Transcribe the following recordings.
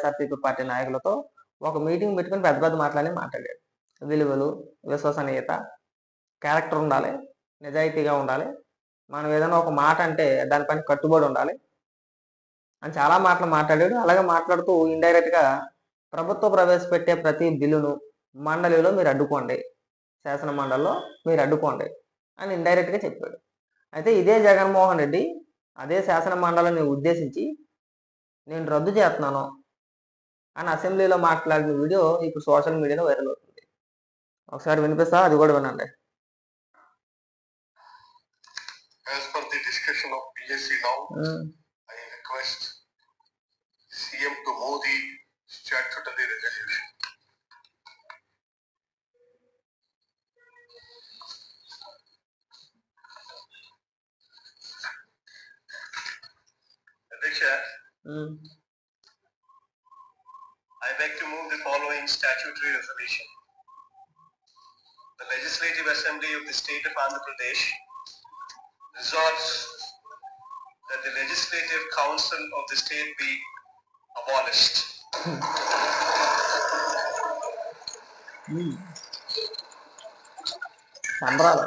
YSRCP party నాయకులతో ఒక meeting పెట్టుకుని పెద్ద పెద్ద మాటలని మాట్లాడాడు విలువలు విశ్వసనీయత క్యారెక్టర్ ఉండాలి నిజాయితీగా ఉండాలి. మనం ఏదైనా ఒక మాట అంటే దానిపైన కట్టుబడి ఉండాలి అని చాలా మాటలు మాట్లాడాడు అలాగే మాట్లాడుతూ ఇండైరెక్ట్గా ప్రభుత్వం ప్రవేశపెట్టే ప్రతి బిల్లును మండలిలో మీరు అడ్డుకోండి శాసన మండలిలో మీరు అడ్డుకోండి అని ఇండైరెక్ట్గా చెప్పాడు అయితే ఇదే జగన్మోహన్ రెడ్డి అదే శాసన మండలిని ఉద్దేశించి నేను రద్దు చేస్తున్నాను అని అసెంబ్లీలో మాట్లాడిన వీడియో ఇప్పుడు సోషల్ మీడియాలో వైరల్ అవుతుంది ఒకసారి వినిపిస్తా అది కూడా వినండి As per the discussion of PSC now, um, I request CM to move the statutory resolution. I beg to move the following statutory resolution. The Legislative Assembly of the State of Andhra Pradesh resolves that the Legislative Council of the state be abolished. ఉమ్. సంబరాలు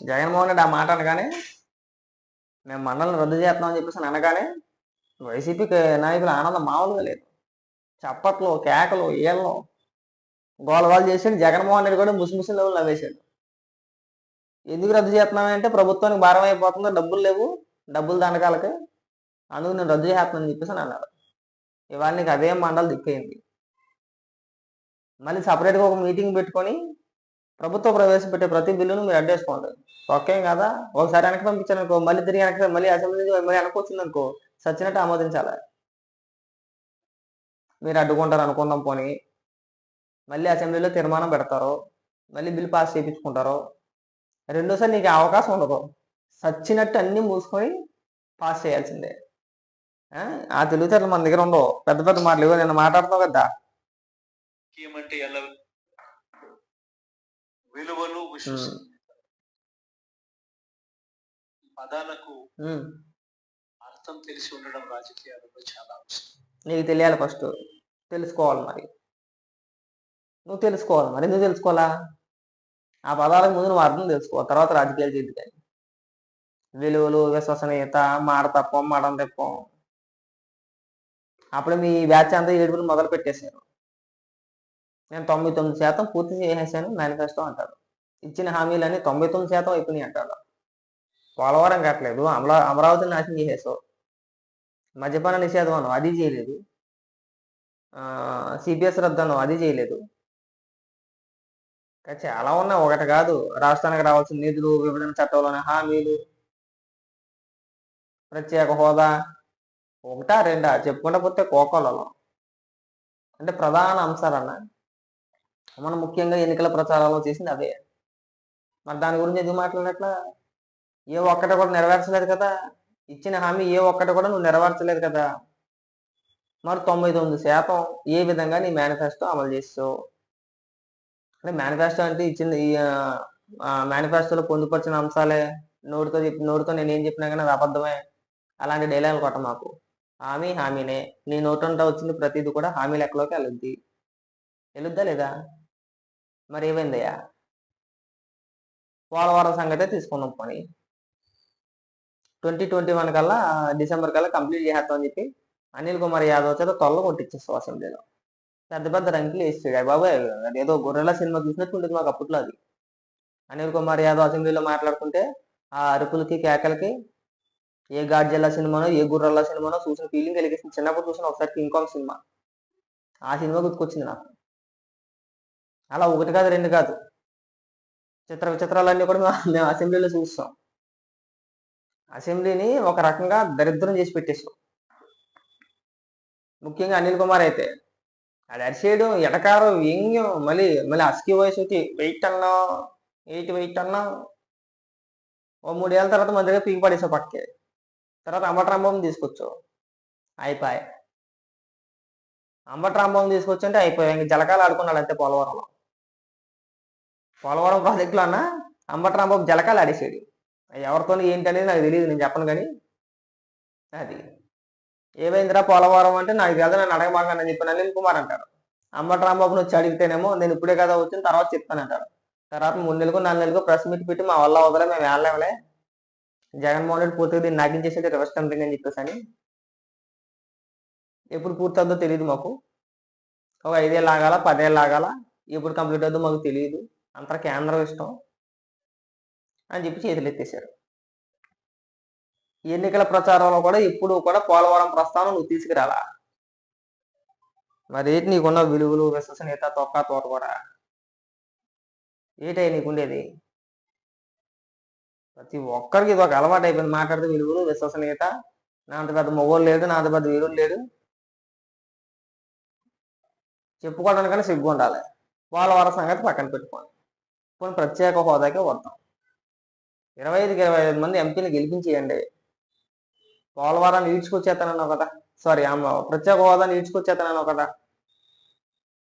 జగన్మోహన్ రెడ్డి ఆ మాట అనగానే మేము మండలం రద్దు చేస్తున్నామని చెప్పేసి అనగానే వైసీపీ నాయకుల ఆనందం మామూలుగా లేదు. చప్పట్లు కేకలు ఏళ్ళు గోలగోలు చేసాడు జగన్మోహన్ రెడ్డి కూడా ముసిముసి లెవెల్ నవ్వేశాడు. ఎందుకు రద్దు చేస్తున్నామంటే ప్రభుత్వానికి భారం అయిపోతుందో డబ్బులు లేవు డబ్బులు దండకాలకి. అందుకు నేను రద్దు చేస్తున్నాను చెప్పేసి అని అన్నారు. ఇవాళ నీకు అదే మండలి దిక్కైంది మళ్ళీ సపరేట్గా ఒక మీటింగ్ పెట్టుకొని ప్రభుత్వం ప్రవేశపెట్టే ప్రతి బిల్లును మీరు అడ్డేసుకోండి ఒకేం కదా? ఒకసారి వెనక్కి పంపించాను అనుకో మళ్ళీ తిరిగి వెనక్కి మళ్ళీ అసెంబ్లీ నుంచి మళ్ళీ వెనక్కి వచ్చింది అనుకో సచ్చినట్టు ఆమోదించాలి. మీరు అడ్డుకుంటారు అనుకుందాం పోనీ. మళ్ళీ అసెంబ్లీలో తీర్మానం పెడతారు మళ్ళీ బిల్ పాస్ చేయించుకుంటారు రెండోసారి నీకు అవకాశం ఉండదు. సచ్చినట్టు అన్ని మూసుకొని పాస్ చేయాల్సిందే. ఆ? ఆ తెలివితేటలు మన దగ్గర ఉండవు. పెద్ద పెద్ద మాటలు ఇవ్వ నేను మాట్లాడుతున్నావు కదా. ఏమంటే ఎలా విలువలు విశ్వస పదాలకు. అర్థం తెలిసి ఉండడం రాజకీయాలలో చాలా అవసరం. నీకు తెలియాలి ఫస్ట్. తెలుసుకోవాలి మరి. నువ్వు తెలుసుకోవాలి మరి. ఎందుకు తెలుసుకోవాలా? ఆ పదాలకు ముందు నువ్వు అర్థం తెలుసుకోవాలి. తర్వాత రాజకీయాలు చేద్దు కానీ విలువలు విశ్వసనీయత మాట తప్పం మాటం తప్పం. అప్పుడు మీ బ్యాచ్ అంతా ఏడుపులు మొదలు పెట్టేశారు నేను తొంభై తొమ్మిది శాతం పూర్తి చేసేసాను మేనిఫెస్టో అంటాడు ఇచ్చిన హామీలన్నీ తొంభై తొమ్మిది శాతం అయిపోయినాయి అంటాడు పోలవరం కట్టలేదు అమరా అమరావతిని నాశనం చేసేసావు. మద్యపాన నిషేధం అను అది చేయలేదు. సిబిఎస్ రద్దను అది చేయలేదు. చాలా ఉన్నాయి ఒకటి కాదు. రాష్ట్రానికి రావాల్సిన నిధులు విభజన చట్టంలోని హామీలు. ప్రత్యేక హోదా. ఒకటా రెండా? చెప్పుకుంటే పోతే కోకోలలో. అంటే ప్రధాన అంశాలన్న మనం ముఖ్యంగా ఎన్నికల ప్రచారంలో చేసింది అవే మరి దాని గురించి ఎందుకు మాట్లాడినట్లా ఏ ఒక్కటి కూడా నెరవేర్చలేదు కదా. ఇచ్చిన హామీ ఏ ఒక్కటి కూడా నువ్వు నెరవేర్చలేదు కదా. మరి తొంభై తొమ్మిది శాతం ఏ విధంగా నీ మేనిఫెస్టో అమలు చేస్తావు? అంటే మేనిఫెస్టో అంటే ఇచ్చిన ఈ మేనిఫెస్టోలో పొందుపరిచిన అంశాలే. నోటితో చెప్పి నోటితో నేను ఏం చెప్పినా కానీ అది అబద్ధమే. అలాంటి డైలాగులు కొట్ట మాకు హామీ హామీనే. నీ నోటంతా వచ్చింది ప్రతిదీ కూడా హామీ లెక్కలోకి వెళ్ళుద్ది. వెళ్ళుద్దా లేదా? మరి ఏమైందయ్యా పోలవరం సంగతే తీసుకున్నాం పని. ట్వంటీ ట్వంటీ వన్ కల్లా డిసెంబర్ కల్లా కంప్లీట్ చేసేస్తామని చెప్పి అనిల్ కుమార్ యాదవ్ చేత తొల్ల కొట్టించేస్తాం అసెంబ్లీలో పెద్ద పెద్ద రంకులు వేస్తాడు బాబాయ్. ఏదో గొర్రెల సినిమా చూసినట్టు ఉండేది మాకు అప్పట్లో అది. అనిల్ కుమార్ యాదవ్ అసెంబ్లీలో మాట్లాడుకుంటే ఆ అరుపులకి కేకలకి ఏ గాడ్జిల్లా సినిమానో ఏ గుర్రల్లా సినిమానో చూసిన ఫీలింగ్ కలిగేసింది. చిన్నప్పుడు చూసిన ఒకసారి కింగ్ కాంగ్ సినిమా. ఆ సినిమా గుర్తుకొచ్చింది నాకు. అలా ఒకటి కాదు రెండు కాదు. చిత్ర విచిత్రాలన్నీ కూడా మేము- అసెంబ్లీలో చూస్తాం. అసెంబ్లీని ఒక రకంగా దరిద్రం చేసి పెట్టేసాం. ముఖ్యంగా అనిల్ కుమార్ అయితే. అది అరిసేయడం ఎటకారం వ్యంగ్యం మళ్ళీ మళ్ళీ అస్కి వయసుకి వెయిట్ అన్నా ఎయిట్ వెయిట్ అన్నా ఓ మూడేళ్ళ తర్వాత మన దగ్గర పీకి పడేసావు పక్కకి తర్వాత అంబట్రాంబం తీసుకొచ్చావు అయిపోయి అంబట్రాంబం తీసుకొచ్చి అయిపోయాయి. ఇంక జలకాలు ఆడుకున్నాడు అంతే పోలవరంలో. పోలవరం ప్రాజెక్టులో అన్న అంబట్రాంబాబు జలకాలు ఆడేసాడు ఎవరితో ఏంటి అనేది నాకు తెలియదు నేను చెప్పను కానీ. అది. ఏమైందిరా పోలవరం అంటే నాకు కదా నన్ను అడగమాకని చెప్పి నలిన్ కుమార్ అంటారు. అంబటి వచ్చి అడిగితేనేమో నేను ఇప్పుడే కదా వచ్చిన తర్వాత చెప్తానంటారు తర్వాత మూడు నెలలకు నాలుగు నెలలకు ప్రెస్ మీట్ పెట్టి మా వల్ల వదలే మేము వెళ్ళలేమలే. జగన్మోహన్ రెడ్డి పూర్తిగా దీన్ని నాగించేసేది రివర్స్ టెంపరింగ్ అని చెప్పేసి అని. ఎప్పుడు పూర్తి అవుతుందో తెలియదు మాకు. ఒక ఐదేళ్ళు ఆగాల పదేళ్ళు ఆగాల ఎప్పుడు కంప్లీట్ అవుద్దో మాకు తెలియదు అంతా కేంద్రం ఇష్టం అని చెప్పి చేతులు ఎత్తేసారు. ఎన్నికల ప్రచారంలో కూడా ఇప్పుడు కూడా పోలవరం ప్రస్థానం నువ్వు తీసుకురాలా? మరి ఏంటి నీకున్న విలువలు విశ్వసనీయత తొక్క తోట కూడా ఏటై నీకుండేది? ప్రతి ఒక్కరికి ఇది ఒక అలవాటు అయిపోయింది మాట్లాడితే విలువలు విశ్వసనీయత. నా అంత పెద్ద మొగోలు లేడు నా అంత పెద్ద వీరులు లేడు. చెప్పుకోవడానికైనా సిగ్గు ఉండాలి పోలవరం సంగతి పక్కన పెట్టుకోండి కొన్ని ప్రత్యేక హోదాకే వద్దాం ఇరవై ఐదుకి ఇరవై ఐదు మంది ఎంపీని గెలిపించేయండి. పోలవరాన్ని ఈడ్చుకొచ్చేస్తానన్నావు కదా. సారీ ఆమె ప్రత్యేక హోదాన్ని ఈడ్చుకొచ్చేస్తానన్నావు కదా.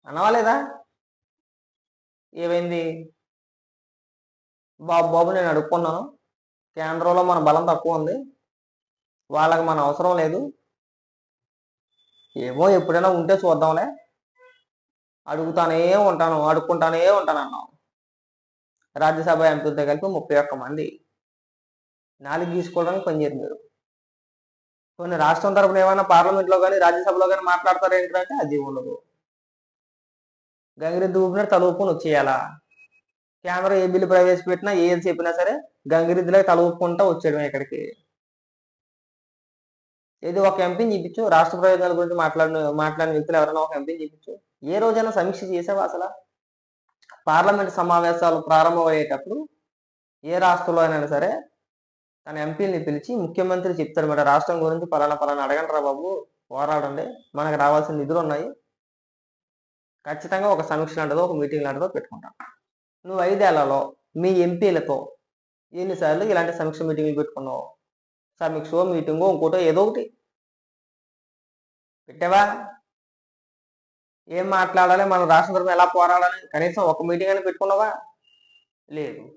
అనవాలేదా? ఏమైంది? బాబు బాబు నేను అడుక్కున్నాను. కేంద్రంలో మన బలం తక్కువ ఉంది. వాళ్ళకి మన అవసరం లేదు. ఏమో ఎప్పుడైనా ఉంటే చూద్దాంలే. అడుగుతానే ఉంటాను అడుక్కుంటానే ఉంటాను అన్నావు రాజ్యసభ ఎంపీలతో కలిపి ముప్పై ఒక్క మంది. నాలుగు తీసుకోవడానికి పనిచేయరు మీరు. కొన్ని రాష్ట్రం తరపున ఏమైనా పార్లమెంట్లో కానీ రాజ్యసభలో కానీ మాట్లాడతారు ఏంటంటే అది ఉండదు. గంగిరెద్దు ఊపినట్టు తల ఊపుకొని వచ్చేయాలా? కెమెరా ఏ బిల్లు ప్రవేశపెట్టినా ఏది చెప్పినా సరే గంగిరెద్దులో తల ఊపుకుంటా వచ్చేయడం ఇక్కడికి. ఇది ఒక ఎంపీని చూపించు. రాష్ట్ర ప్రయోజనాల గురించి మాట్లాడిన మాట్లాడిన వ్యక్తులు ఎవరైనా ఒక ఎంపీని చూపించు. ఏ రోజైనా సమీక్ష చేసావా అసలు? పార్లమెంట్ సమావేశాలు ప్రారంభమయ్యేటప్పుడు ఏ రాష్ట్రంలో అయినా సరే తన ఎంపీని పిలిచి ముఖ్యమంత్రి చెప్తారు మరి రాష్ట్రం గురించి పలానా పలానా అడగండి రా బాబు పోరాడండి మనకు రావాల్సిన నిధులు ఉన్నాయి. ఖచ్చితంగా ఒక సమీక్ష లాంటిదో ఒక మీటింగ్ లాంటిదో పెట్టుకుంటాం. నువ్వు ఐదేళ్ళలో మీ ఎంపీలతో ఎన్నిసార్లు ఇలాంటి సమీక్ష మీటింగ్లు పెట్టుకున్నావు? సమీక్ష మీటింగో ఇంకోటో ఏదో ఒకటి పెట్టావా? ఏం మాట్లాడాలి? మన రాష్ట్ర తరపున ఎలా పోరాడాలి? కనీసం ఒక మీటింగ్ అని పెట్టుకున్నావా? లేదు.